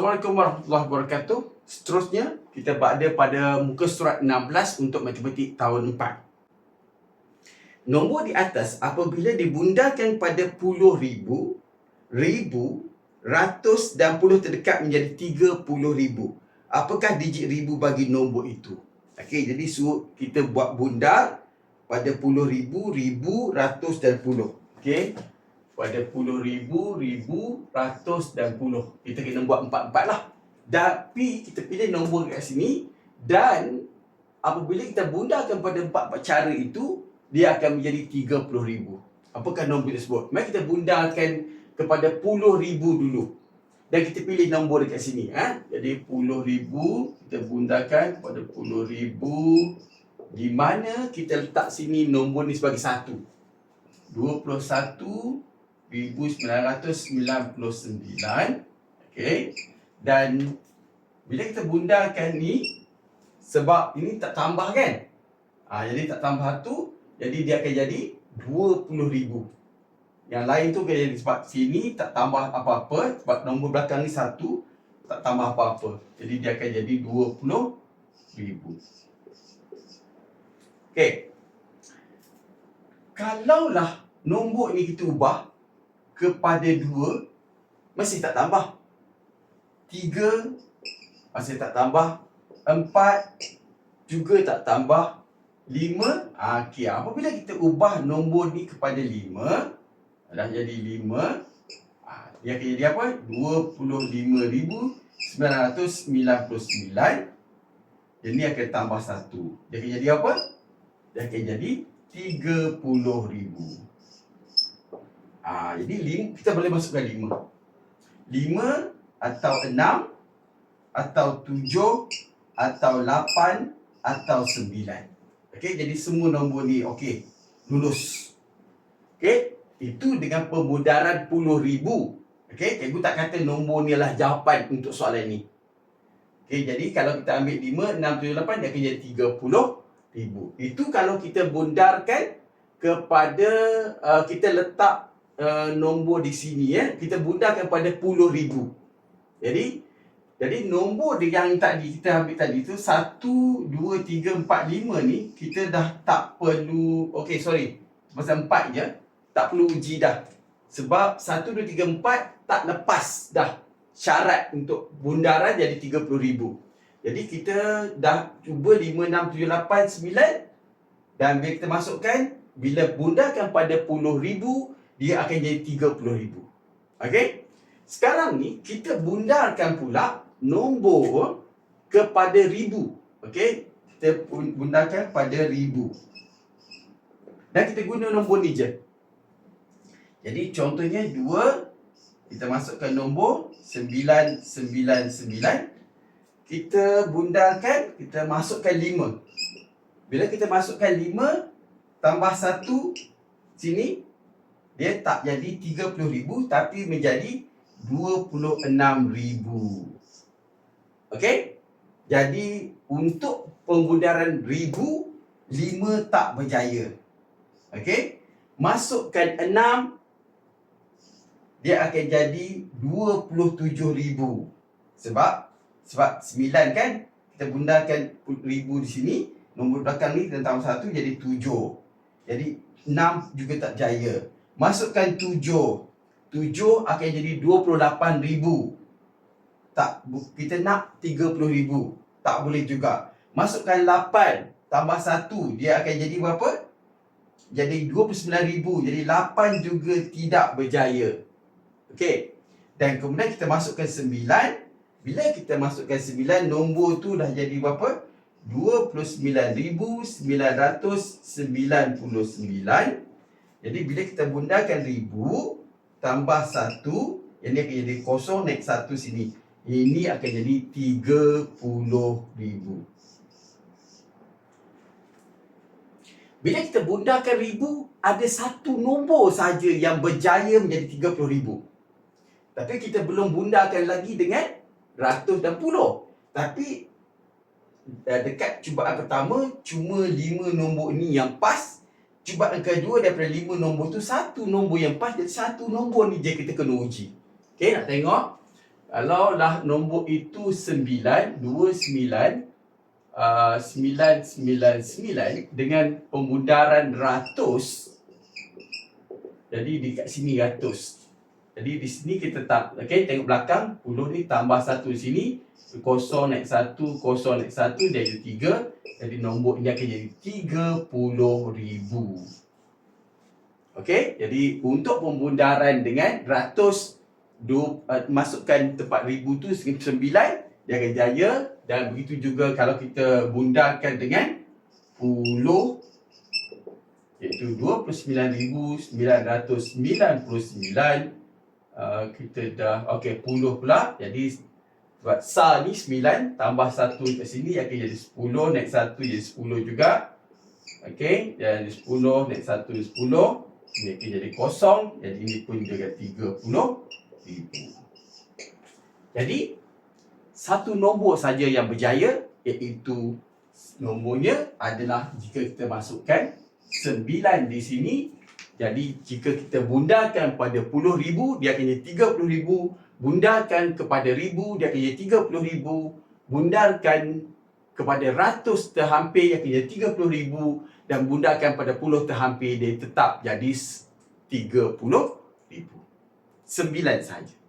Assalamualaikum warahmatullahi wabarakatuh. Seterusnya, kita berada pada muka surat 16 untuk matematik tahun 4. Nombor di atas apabila dibundarkan pada puluh ribu, ribu, ratus dan puluh terdekat menjadi tiga puluh ribu. Apakah digit ribu bagi nombor itu? Okey, jadi suruh kita buat bundar pada puluh ribu, ribu, ratus dan puluh. Okey, pada puluh ribu, ribu, ratus dan puluh. Kita kena buat empat-empat lah. Tapi kita pilih nombor kat sini dan apabila kita bundarkan pada empat-empat cara itu, dia akan menjadi tiga puluh ribu. Apakah nombor tersebut? Mari kita bundarkan kepada puluh ribu dulu. Dan kita pilih nombor dekat sini. Ha? Jadi puluh ribu, kita bundarkan kepada puluh ribu. Di mana kita letak sini nombor ni sebagai satu. 21 1999 okey dan bila kita bundarkan ni sebab ini tak tambah kan? Ha, jadi tak tambah tu jadi dia akan jadi 20000 yang lain tu jadi sebab sini tak tambah apa-apa sebab nombor belakang ni satu tak tambah apa-apa. Jadi dia akan jadi 20000 okey. Kalaulah nombor ni kita ubah kepada 2 masih tak tambah. 3 masih tak tambah. 4 juga tak tambah. 5 ah, okey apabila kita ubah nombor ni kepada 5 dah jadi 5 ah, dia akan jadi apa? 25999 jadi akan tambah 1 dia akan jadi apa? dia akan jadi 30000 Ah, jadi lim, kita boleh masukkan lima. Lima atau enam atau tujuh atau lapan atau sembilan. Okey, jadi semua nombor ni okey. Lulus. Okey, itu dengan pemudaran puluh ribu. Okey, cikgu tak kata nombor ni adalah jawapan untuk soalan ni. Okey, jadi kalau kita ambil lima, enam, tujuh, lapan, dia akan jadi tiga puluh ribu. Itu kalau kita bundarkan kepada uh, kita letak uh, nombor di sini ya kita bundarkan pada puluh ribu. Jadi jadi nombor yang tadi kita ambil tadi tu satu dua tiga empat lima ni kita dah tak perlu okey sorry pasal empat je tak perlu uji dah. Sebab satu dua tiga empat tak lepas dah syarat untuk bundaran jadi tiga puluh ribu. Jadi kita dah cuba lima enam tujuh lapan sembilan dan bila kita masukkan bila bundarkan pada puluh ribu dia akan jadi RM30,000. Okey? Sekarang ni kita bundarkan pula nombor kepada ribu. Okey? Kita bundarkan pada ribu. Dan kita guna nombor ni je. Jadi contohnya 2 kita masukkan nombor 999 kita bundarkan kita masukkan 5. Bila kita masukkan 5 tambah 1 sini dia tak jadi RM30,000 tapi menjadi RM26,000. Okey? Jadi untuk pembundaran ribu, lima tak berjaya. Okey? Masukkan enam, dia akan jadi RM27,000. Sebab sebab sembilan kan, kita bundarkan ribu di sini, nombor belakang ni tentang satu jadi tujuh. Jadi enam juga tak jaya. Masukkan tujuh. Tujuh akan jadi dua puluh lapan ribu. Tak, kita nak tiga puluh ribu. Tak boleh juga. Masukkan lapan tambah satu. Dia akan jadi berapa? Jadi dua puluh sembilan ribu. Jadi lapan juga tidak berjaya. Okey. Dan kemudian kita masukkan sembilan. Bila kita masukkan sembilan, nombor tu dah jadi berapa? Dua puluh sembilan ribu sembilan ratus sembilan puluh sembilan. Sembilan. Jadi bila kita bundarkan ribu tambah satu, yang ni akan jadi kosong naik satu sini. Ini akan jadi tiga puluh ribu. Bila kita bundarkan ribu, ada satu nombor saja yang berjaya menjadi tiga puluh ribu. Tapi kita belum bundarkan lagi dengan ratus dan puluh. Tapi eh, dekat cubaan pertama, cuma lima nombor ini yang pas cubaan kedua daripada lima nombor tu satu nombor yang pas jadi satu nombor ni je kita kena uji. Okey nak tengok Kalau lah nombor itu sembilan, dua sembilan, uh, sembilan, sembilan, sembilan dengan pemudaran ratus. Jadi dekat sini ratus. Jadi di sini kita tak, okay, tengok belakang, puluh ni tambah satu sini, kosong naik satu, kosong naik satu, dia jadi tiga. Jadi nombor ini akan jadi tiga puluh ribu. Okey, jadi untuk pembundaran dengan ratus du, uh, masukkan tempat ribu tu sembilan dia akan jaya dan begitu juga kalau kita bundarkan dengan puluh iaitu 29,999 uh, kita dah okey puluh pula. Jadi sebab sa ni 9 tambah 1 kat sini akan jadi 10 naik 1 jadi 10 juga. Okey dan 10 naik 1 jadi 10 ini akan jadi kosong jadi ini pun juga 30 ribu. Jadi satu nombor saja yang berjaya iaitu nombornya adalah jika kita masukkan sembilan di sini jadi jika kita bundarkan pada puluh ribu dia akan jadi tiga puluh ribu. Bundarkan kepada ribu dia akan jadi tiga puluh ribu. Bundarkan kepada ratus terhampir dia akan jadi tiga puluh ribu. Dan bundarkan pada puluh terhampir dia tetap jadi tiga puluh ribu. Sembilan saja.